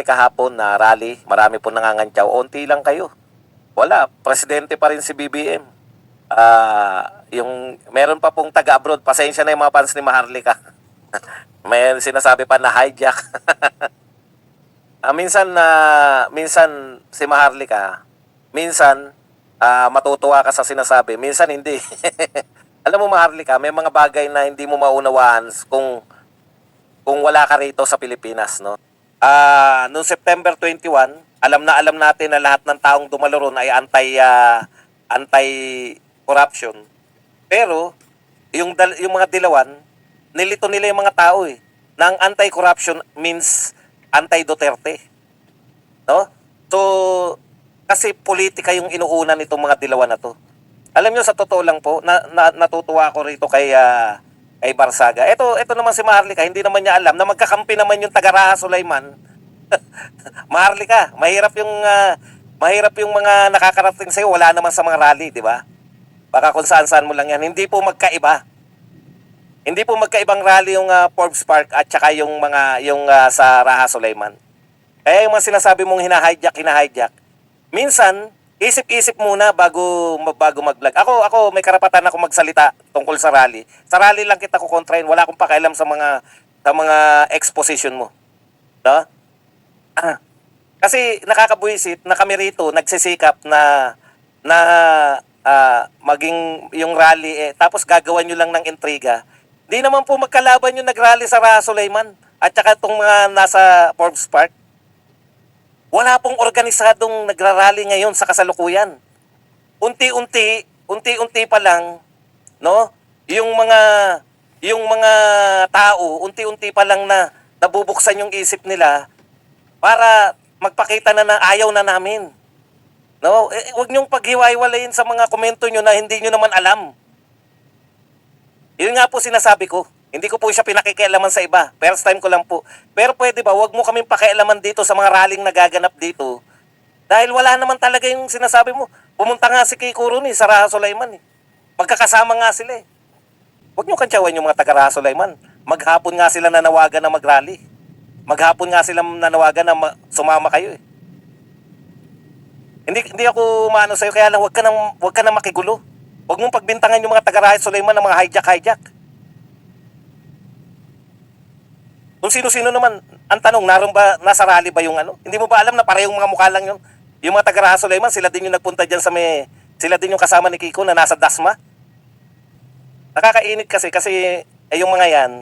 nangyari kahapon na rally, marami po nangangantyaw, onti lang kayo. Wala, presidente pa rin si BBM. Ah, yung meron pa pong taga-abroad, pasensya na yung mga fans ni Maharlika. May sinasabi pa na hijack. Ah, minsan na minsan si Maharlika, minsan ah, matutuwa ka sa sinasabi, minsan hindi. Alam mo Maharlika, may mga bagay na hindi mo maunawaan kung kung wala ka rito sa Pilipinas, no? Ah, noong September 21, alam na alam natin na lahat ng taong dumalo ron ay anti ah, anti corruption. Pero yung dal- yung mga dilawan, nilito nila yung mga tao eh. Nang anti-corruption means anti-Duterte. No? So, kasi politika yung inuuna nitong mga dilawan na to. Alam nyo, sa totoo lang po, na, na, natutuwa ako rito kay, ah, kay Barsaga. Ito, ito naman si Maharlika, hindi naman niya alam na magkakampi naman yung taga-Raha Sulaiman. Maharlika, mahirap yung, ah, mahirap yung mga nakakarating sa'yo, wala naman sa mga rally, di ba? Baka kung saan-saan mo lang yan. Hindi po magkaiba. Hindi po magkaibang rally yung ah, Forbes Park at saka yung mga yung ah, sa Raha Sulaiman. Kaya yung mga sinasabi mong hina-hijack, hina-hijack. Minsan, isip-isip muna bago bago mag-vlog. Ako ako may karapatan ako magsalita tungkol sa rally. Sa rally lang kita ko kontrahin. Wala akong pakialam sa mga sa mga exposition mo. No? Ah, kasi nakakabuisit na kami rito nagsisikap na na ah, maging yung rally eh, tapos gagawan nyo lang ng intriga. Di naman po magkalaban yung nagrally sa Raha Sulaiman at saka itong mga nasa Forbes Park. Wala pong organisadong nagrarally ngayon sa kasalukuyan. Unti-unti, unti-unti pa lang, no? Yung mga yung mga tao, unti-unti pa lang na nabubuksan yung isip nila para magpakita na na ayaw na namin. No, eh, wag niyong paghiwa-hiwalayin sa mga komento niyo na hindi niyo naman alam. Yun nga po sinasabi ko. Hindi ko po siya pinakikialaman sa iba. First time ko lang po. Pero pwede ba, wag mo kaming pakialaman dito sa mga rallying nagaganap dito. Dahil wala naman talaga yung sinasabi mo. Pumunta nga si Kiko ron eh, sa Raha Sulaiman eh. Magkakasama nga sila eh. Huwag nyo kantsawan yung mga taga Raha Sulaiman. Maghapon nga sila nanawagan na mag-rally. Maghapon nga sila nanawagan na ma- sumama kayo eh. Hindi hindi ako maano sa'yo, kaya lang huwag ka nang, huwag ka nang makigulo. Huwag mong pagbintangan yung mga taga Raha Sulaiman ng mga hijack-hijack. Kung sino-sino naman, ang tanong, naroon ba, nasa rally ba yung ano? Hindi mo ba alam na parehong mga mukha lang yun? Yung mga taga Sulaiman, sila din yung nagpunta dyan sa may, sila din yung kasama ni Kiko na nasa Dasma. Nakakainit kasi, kasi eh, yung mga yan,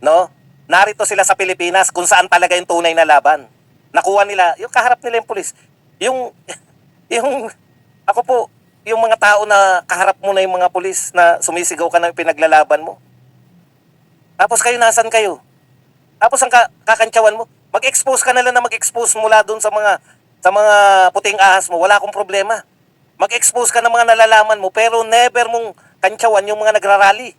no? Narito sila sa Pilipinas kung saan talaga yung tunay na laban. Nakuha nila, yung kaharap nila yung pulis. Yung, yung, ako po, yung mga tao na kaharap mo na yung mga pulis na sumisigaw ka na pinaglalaban mo. Tapos kayo, nasan kayo? Tapos ang ka- kakantsawan mo, mag-expose ka na lang na mag-expose mula doon sa mga sa mga puting ahas mo, wala akong problema. Mag-expose ka ng mga nalalaman mo, pero never mong kantsawan yung mga nagrarally.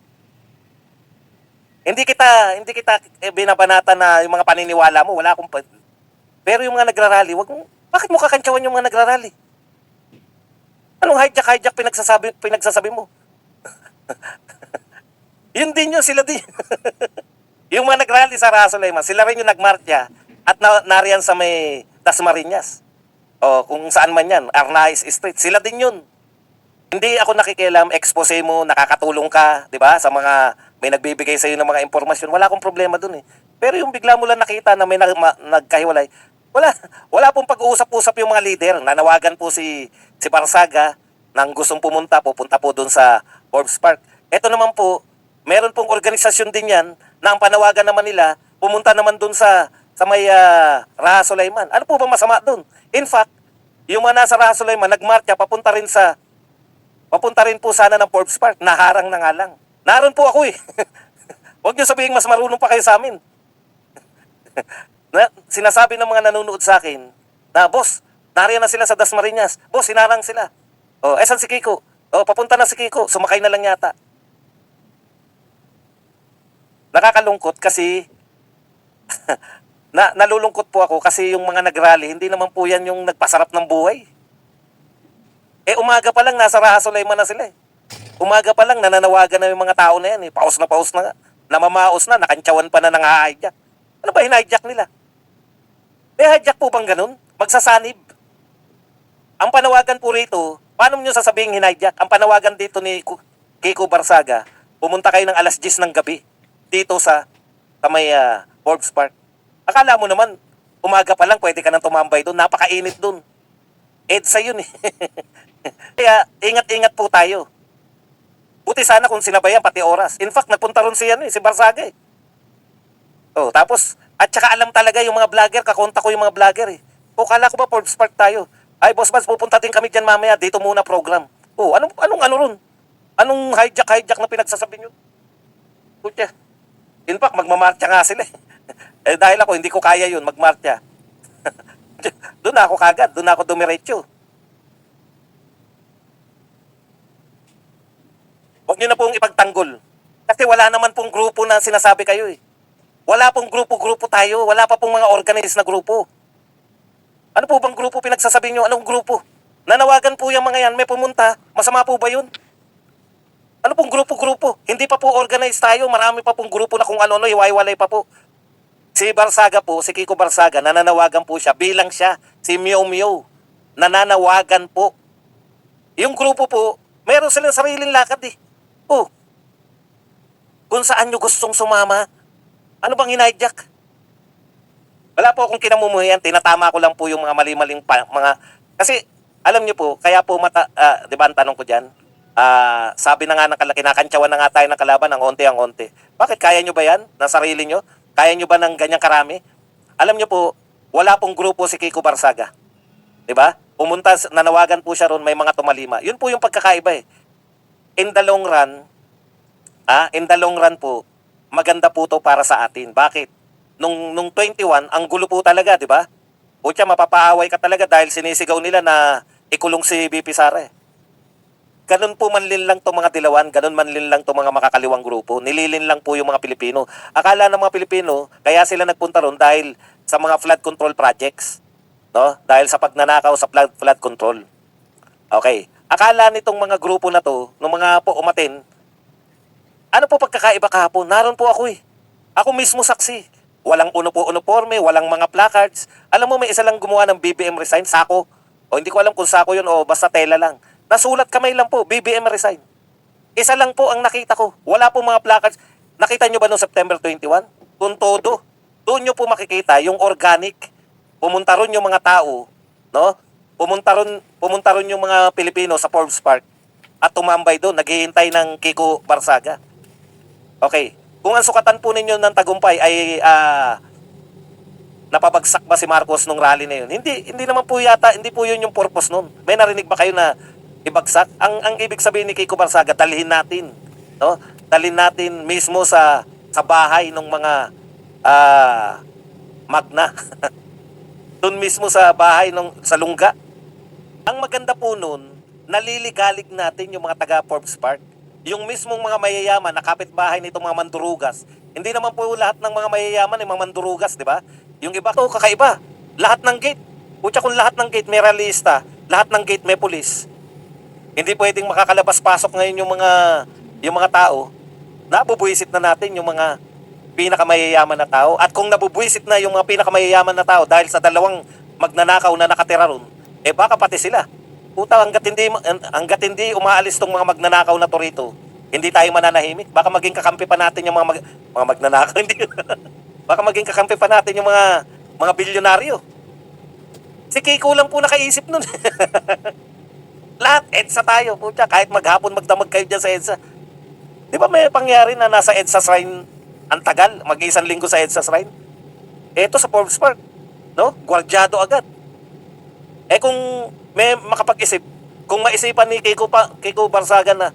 Hindi kita hindi kita eh, binabanata na yung mga paniniwala mo, wala akong pa- Pero yung mga nagrarally, wag mo bakit mo kakantsawan yung mga nagrarally? Anong hijack hijack pinagsasabi pinagsasabi mo? yun din yun, sila din. Yung mga nagrally sa Raha Sulaiman, sila rin yung nagmarcha at na, nariyan sa may Dasmariñas. O kung saan man yan, Arnaiz Street, sila din yun. Hindi ako nakikialam, expose mo, nakakatulong ka, di ba? Sa mga may nagbibigay sa iyo ng mga impormasyon, wala akong problema dun eh. Pero yung bigla mo lang nakita na may nag, ma, nagkahiwalay, wala, wala pong pag-uusap-usap yung mga leader. Nanawagan po si, si Barsaga nang gustong pumunta, pupunta po dun sa Forbes Park. Ito naman po, meron pong organisasyon din yan na ang panawagan naman nila, pumunta naman dun sa sa may ah, Raha Sulaiman. Ano po ba masama dun? In fact, yung mga nasa Raha Sulaiman, nagmarcha papunta rin sa papunta rin po sana ng Forbes Park. Naharang na nga lang. Naroon po ako eh. Huwag niyo sabihin mas marunong pa kayo sa amin. na, sinasabi ng mga nanonood sa akin na, boss, nariyan na sila sa Dasmariñas. Boss, sinarang sila. Oh, eh, saan si Kiko? Oh, papunta na si Kiko. Sumakay na lang yata. Nakakalungkot kasi na nalulungkot po ako kasi yung mga nagrally, hindi naman po yan yung nagpasarap ng buhay. Eh umaga pa lang nasa Raha Sulaiman na sila eh. Umaga pa lang nananawagan na yung mga tao na yan eh. Paus na paus na nga. Namamaos na, nakantsawan pa na ng hijack. Ano ba hinijack nila? May hijack po bang ganun? Magsasanib? Ang panawagan po rito, paano nyo sasabihin hinhijack? Ang panawagan dito ni Kiko Barsaga, pumunta kayo ng alas 10 ng gabi dito sa, sa may ah, Forbes Park. Akala mo naman, umaga pa lang pwede ka nang tumambay doon. Napakainit doon. EDSA yun eh. Kaya ingat-ingat po tayo. Buti sana kung sinabayan pati oras. In fact, nagpunta ron si, ano, eh, si Barsaga eh. Oh, tapos, at saka alam talaga yung mga vlogger, kakonta ko yung mga vlogger eh. O, kala ko ba Forbes Park tayo? Ay, boss, boss, pupunta din kami dyan mamaya, dito muna program. Oh, anong, anong ano ron? Anong hijack, hijack na pinagsasabi nyo? Putya. In fact, magmamarcha nga sila eh. eh dahil ako, hindi ko kaya yun, magmarcha. doon ako kagad, doon ako dumiretso. Huwag nyo na pong ipagtanggol. Kasi wala naman pong grupo na sinasabi kayo eh. Wala pong grupo-grupo tayo. Wala pa pong mga organized na grupo. Ano po bang grupo pinagsasabi nyo? Anong grupo? Nanawagan po yung mga yan. May pumunta. Masama po ba yun? Ano pong grupo-grupo? Hindi pa po organized tayo. Marami pa pong grupo na kung ano-ano. Iwaiwalay pa po. Si Barsaga po, si Kiko Barsaga, nananawagan po siya. Bilang siya, si Meow Meow. Nananawagan po. Yung grupo po, meron silang sariling lakad eh. Oh. Kung saan nyo gustong sumama, ano bang hinhijack? Wala po akong kinamumuhian, tinatama ko lang po yung mga mali-maling pa, mga... Kasi, alam nyo po, kaya po mata... ah, di ba ang tanong ko dyan? Ah, sabi na nga ng kalaki, kinakantsawan na nga tayo ng kalaban, ang onte, ang onte. Bakit? Kaya nyo ba yan? Na sarili nyo? Kaya nyo ba ng ganyang karami? Alam nyo po, wala pong grupo si Kiko Barsaga. Di ba? Pumunta, nanawagan po siya ron, may mga tumalima. Yun po yung pagkakaiba eh. In the long run, ah, in the long run po, maganda po to para sa atin. Bakit? Nung, nung 21, ang gulo po talaga, di ba? O siya, mapapaaway ka talaga dahil sinisigaw nila na ikulong si BP Sara eh. Ganun po manlin lang itong mga dilawan, ganun manlin lang itong mga makakaliwang grupo. Nililin lang po yung mga Pilipino. Akala ng mga Pilipino, kaya sila nagpunta ron dahil sa mga flood control projects. No? Dahil sa pagnanakaw sa flood, flood control. Okay. Akala nitong mga grupo na to, ng mga po umatin, ano po pagkakaiba kahapon? Naroon po ako eh. Ako mismo saksi. Walang uno po uniforme, walang mga placards. Alam mo, may isa lang gumawa ng BBM resign, sako. O hindi ko alam kung sako yun o basta tela lang. Nasulat kamay lang po, BBM resign. Isa lang po ang nakita ko. Wala po mga placards. Nakita nyo ba noong September 21? Kung todo, doon nyo po makikita yung organic. Pumunta ron yung mga tao, no? Pumunta ron, pumunta ron yung mga Pilipino sa Forbes Park at tumambay doon, naghihintay ng Kiko Barsaga. Okay. Kung ang sukatan po ninyo ng tagumpay ay ah, napabagsak ba si Marcos nung rally na yun? Hindi, hindi naman po yata, hindi po yun yung purpose nun. May narinig ba kayo na ibagsak? Ang, ang ibig sabihin ni Kiko Barsaga, dalhin natin. No? Dalhin natin mismo sa sa bahay ng mga ah, magna. Doon mismo sa bahay ng sa lungga. Ang maganda po nun, naliligalig natin yung mga taga Forbes Park. Yung mismong mga mayayaman na kapitbahay nitong mga mandurugas. Hindi naman po lahat ng mga mayayaman ay mga mandurugas, di ba? Yung iba, to kakaiba. Lahat ng gate. Kutya kung lahat ng gate may realista, lahat ng gate may pulis. Hindi pwedeng makakalabas-pasok ngayon yung mga yung mga tao. Nabubuisit na natin yung mga pinakamayayaman na tao. At kung nabubuisit na yung mga pinakamayayaman na tao dahil sa dalawang magnanakaw na nakatira ron, eh baka pati sila. Puta, hanggat hindi, hanggat hindi umaalis tong mga magnanakaw na to rito, hindi tayo mananahimik. Baka maging kakampi pa natin yung mga, mag, mga magnanakaw. Hindi. baka maging kakampi pa natin yung mga mga bilyonaryo. Si Kiko lang po nakaisip nun. Lahat, EDSA tayo. Puta, kahit maghapon magdamag kayo dyan sa EDSA. Di ba may pangyari na nasa EDSA shrine ang tagal, mag-isang linggo sa EDSA shrine? Eto sa Forbes Park, no? Gwardyado agad. Eh kung may makapag-isip, kung maisipan ni Kiko, pa, Kiko Barsaga na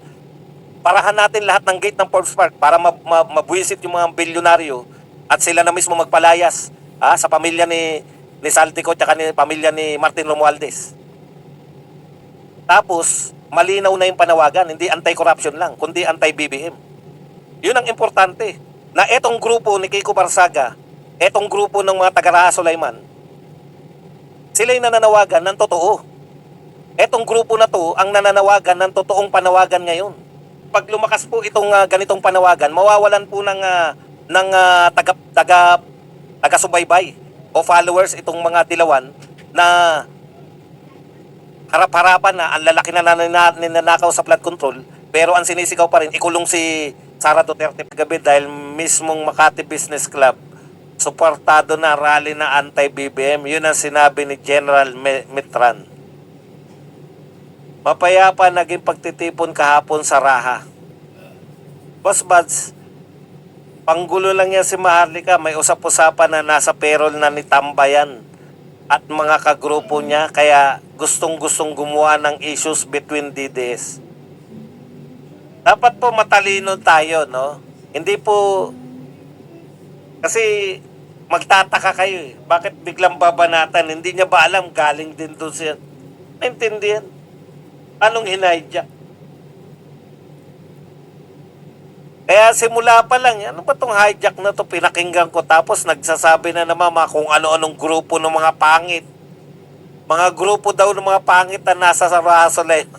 parahan natin lahat ng gate ng Forbes Park para ma- ma- mabuisit yung mga bilyonaryo at sila na mismo magpalayas ah, sa pamilya ni ni Saltico at ni pamilya ni Martin Romualdez. Tapos, malinaw na yung panawagan, hindi anti-corruption lang, kundi anti-BBM. Yun ang importante. Na etong grupo ni Kiko Barsaga, etong grupo ng mga taga-Raha Sulaiman, sila yung nananawagan ng totoo. Etong grupo na to ang nananawagan ng totoong panawagan ngayon. Pag lumakas po itong ah, ganitong panawagan, mawawalan po ng ah, ng ah, taga taga taga o followers itong mga dilawan na harap-harapan na ang lalaki na ninanakaw sa flood control pero ang sinisigaw pa rin ikulong si Sara Duterte gabi dahil mismong Makati Business Club suportado na rally na anti-BBM yun ang sinabi ni General Mitran. Mapayapa naging pagtitipon kahapon sa Raha. Boss Buds panggulo lang yan si Maharlika. May usap-usapan na nasa payroll na ni Tambayan at mga kagrupo niya kaya gustong-gustong gumawa ng issues between DDS. Dapat po matalino tayo, no? Hindi po kasi magtataka kayo eh. Bakit biglang babanatan? Hindi niya ba alam galing din doon siya? Naintindihan? Anong hinayja? Kaya simula pa lang, ano ba tong hijack na to pinakinggan ko tapos nagsasabi na naman mga kung ano-anong grupo ng mga pangit. Mga grupo daw ng mga pangit na nasa sa Rasolay.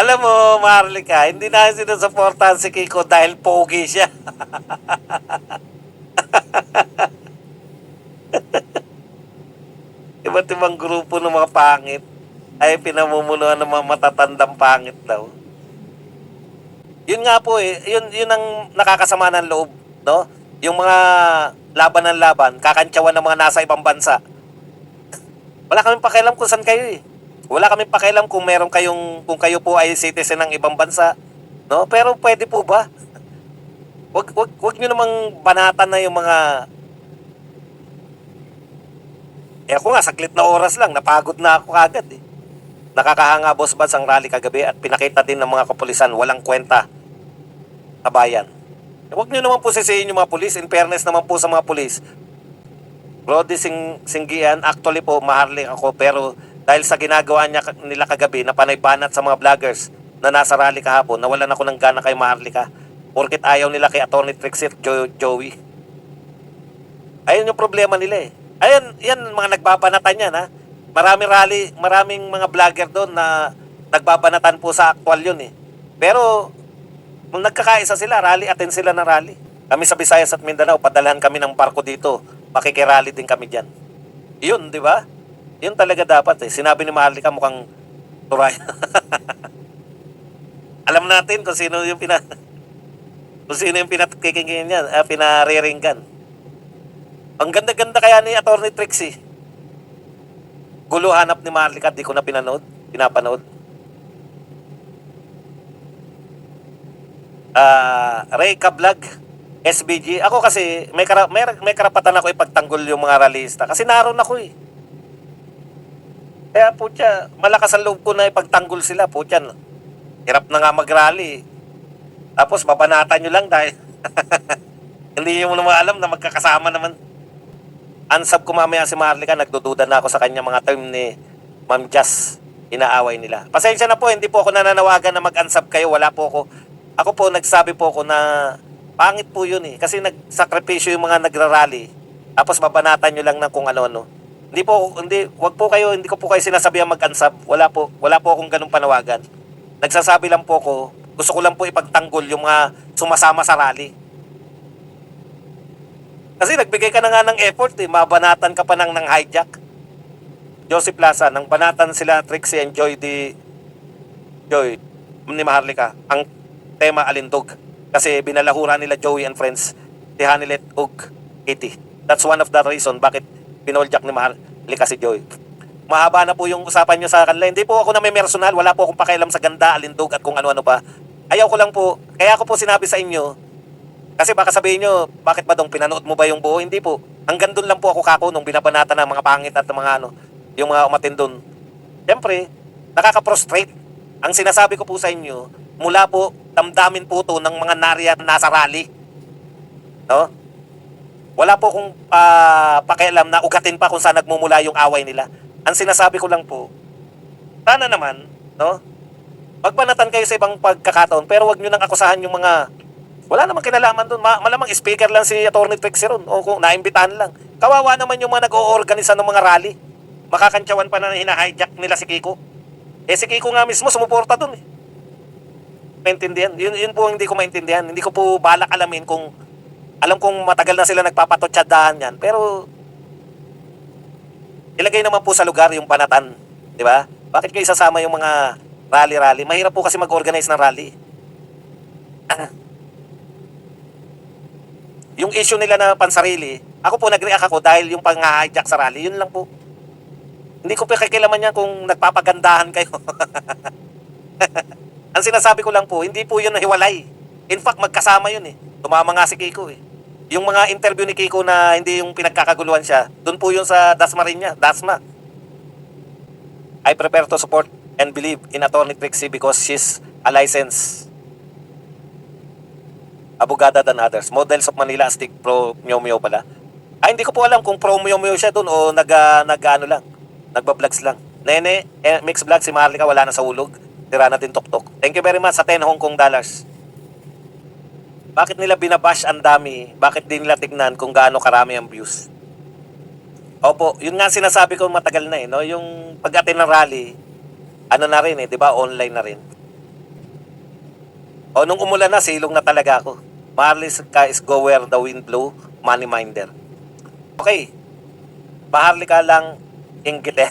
Alam mo, Marlika, hindi na sinusuportahan si Kiko dahil pogi siya. Iba't ibang grupo ng mga pangit ay pinamumunuan ng mga matatandang pangit daw. Yun nga po eh, yun, yun ang nakakasama ng loob, no? Yung mga laban ng laban, kakantsawan ng mga nasa ibang bansa. Wala kaming pakialam kung saan kayo eh. Wala kaming pakialam kung meron kayong, kung kayo po ay citizen ng ibang bansa. No? Pero pwede po ba? Wag, wag, wag nyo namang banatan na yung mga... Eh ako nga, saklit na oras lang, napagod na ako kagad eh. Nakakahanga boss Bads ang rally kagabi at pinakita din ng mga kapulisan walang kwenta sa bayan. Eh, Huwag nyo naman po sisihin yung mga pulis. In fairness naman po sa mga pulis. Brody Sing Singgian, actually po maharling ako pero dahil sa ginagawa niya nila kagabi na panaybanat sa mga vloggers na nasa rally kahapon, nawalan ako ng gana kay Maharlika. Porkit ayaw nila kay Attorney Trixie Jo- Joey. Ayun yung problema nila eh. Ayun, yan mga nagbabanatan yan ha. Maraming rally, maraming mga vlogger doon na nagbabanatan po sa actual yun eh. Pero kung nagkakaisa sila, rally, attend sila ng rally. Kami sa Visayas at Mindanao, padalhan kami ng barko dito. Makikirally din kami dyan. Yun, di ba? Yun talaga dapat eh. Sinabi ni Maharlika mukhang turay. Alam natin kung sino yung pina... kung sino yung pinakikingin niya, ah, pinariringgan. Ang ganda-ganda kaya ni Attorney Trixie. Gulo hanap ni Maharlika, di ko na pinanood, pinapanood. Ah, Ray Vlog, SBG. Ako kasi may kara- may, may karapatan ako ipagtanggol yung mga ralista kasi naroon ako eh. Kaya po siya, malakas ang loob ko na ipagtanggol sila po Hirap na nga mag-rally. Tapos babanatan nyo lang dahil hindi nyo naman alam na magkakasama naman. Ansab ko mamaya si Marlica, nagdududa na ako sa kanya mga term ni Ma'am Jazz. Inaaway nila. Pasensya na po, hindi po ako nananawagan na mag-ansab kayo. Wala po ako. Ako po, nagsabi po ako na pangit po yun eh. Kasi nagsakripisyo yung mga nagrarally. Tapos babanatan nyo lang ng kung ano-ano. Hindi po, hindi, wag po kayo, hindi ko po kayo sinasabi mag-ansab. Wala po, wala po akong ganung panawagan. Nagsasabi lang po ko, gusto ko lang po ipagtanggol yung mga sumasama sa rally. Kasi nagbigay ka na nga ng effort eh, mabanatan ka pa ng, ng hijack. Joseph Plaza, nang banatan sila Trixie and Joy di Joy ni Maharlika, ang tema alindog. Kasi binalahura nila Joey and friends, si Hanilet ug Kitty. That's one of the reason bakit pinoljak ni Maharlika si Joy. Mahaba na po yung usapan nyo sa kanila. Hindi po ako na may personal, wala po akong pakialam sa ganda, alindog at kung ano-ano pa. Ayaw ko lang po, kaya ako po sinabi sa inyo, kasi baka sabihin nyo, bakit ba dong pinanood mo ba yung buo? Hindi po. Hanggang doon lang po ako kako nung binabanata ng mga pangit at mga ano, yung mga umatin doon. Siyempre, nakaka-prostrate. Ang sinasabi ko po sa inyo, mula po, damdamin po to ng mga narya na nasa rally. No? Wala po kong ah, pakialam na ugatin pa kung saan nagmumula yung away nila. Ang sinasabi ko lang po, sana naman, no? Magbanatan kayo sa ibang pagkakataon, pero wag nyo nang akusahan yung mga wala namang kinalaman doon. Ma- malamang speaker lang si Attorney Trixie. O kung naimbitahan lang. Kawawa naman yung mga nag-oorganisa ng mga rally. Makakantsawan pa na hina-hijack nila si Kiko. Eh si Kiko nga mismo sumuporta doon eh. Maintindihan? Yun, yun po hindi ko maintindihan. Hindi ko po balak alamin kung Alam kong matagal na sila nagpapatotsadahan yan, pero ilagay naman po sa lugar yung panatan, di ba? Bakit kayo sasama yung mga rally-rally? Mahirap po kasi mag-organize ng rally. yung issue nila na pansarili, ako po nag-react ako dahil yung pang-hijack sa rally, yun lang po. Hindi ko pa kakilaman yan kung nagpapagandahan kayo. Ang sinasabi ko lang po, hindi po yun nahiwalay. In fact, magkasama yun eh. Tumama nga si Kiko eh. Yung mga interview ni Kiko na hindi yung pinagkakaguluhan siya, doon po yun sa Dasma rin niya, Dasma. I prepare to support and believe in Attorney Trixie because she's a licensed abogada than others. Models of Manila Astig pro Mio pala. Ay, hindi ko po alam kung pro Mio siya doon o nag, ah, nag ano lang, nagba-vlogs lang. Nene, eh, mix vlog si Marlica, wala na sa ulog. Tira na din tuktok. Thank you very much sa 10 Hong Kong dollars. Bakit nila binabash ang dami? Bakit din nila tignan kung gaano karami ang views? Opo, yun nga sinasabi ko matagal na eh, no? Yung pag-attend ng rally, ano na rin eh, di ba? Online na rin. O nung umulan na, silong na talaga ako. Marley skies go where the wind blow, money minder. Okay. Maharli ka lang inggit eh.